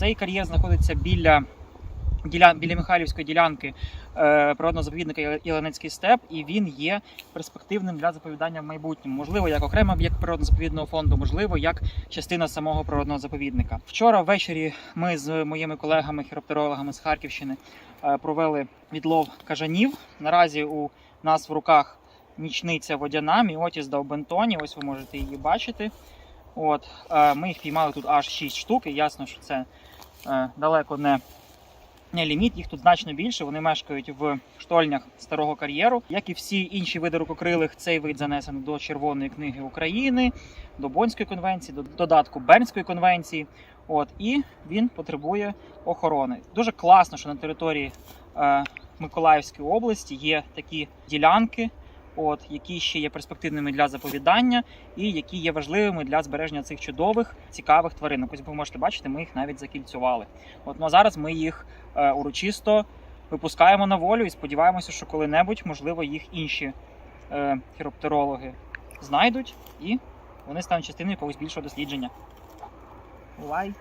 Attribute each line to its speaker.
Speaker 1: Цей кар'єр знаходиться біля, біля, біля Михайлівської ділянки е, природного заповідника Іланецький степ, і він є перспективним для заповідання в майбутньому. Можливо, як окремий об'єкт природно-заповідного фонду, можливо, як частина самого природного заповідника. Вчора ввечері ми з моїми колегами, хіроптерологами з Харківщини е, провели відлов кажанів. Наразі у нас в руках нічниця водяна, міотіс Давбентоні. Ось ви можете її бачити. От, е, ми їх піймали тут аж 6 штук, і ясно, що це е, далеко не, не ліміт. Їх тут значно більше. Вони мешкають в штольнях старого кар'єру. Як і всі інші види рукокрилих, цей вид занесений до Червоної книги України, до Бонської конвенції, до додатку Бернської конвенції. От, і він потребує охорони. Дуже класно, що на території е, Миколаївської області є такі ділянки, от, які ще є перспективними для заповідання і які є важливими для збереження цих чудових цікавих тваринок. Ось ви можете бачити, ми їх навіть закільцювали. От ну а зараз ми їх е, урочисто випускаємо на волю і сподіваємося, що коли-небудь, можливо, їх інші е, хіроптерологи знайдуть і вони стануть частиною якогось більшого дослідження. Бувай!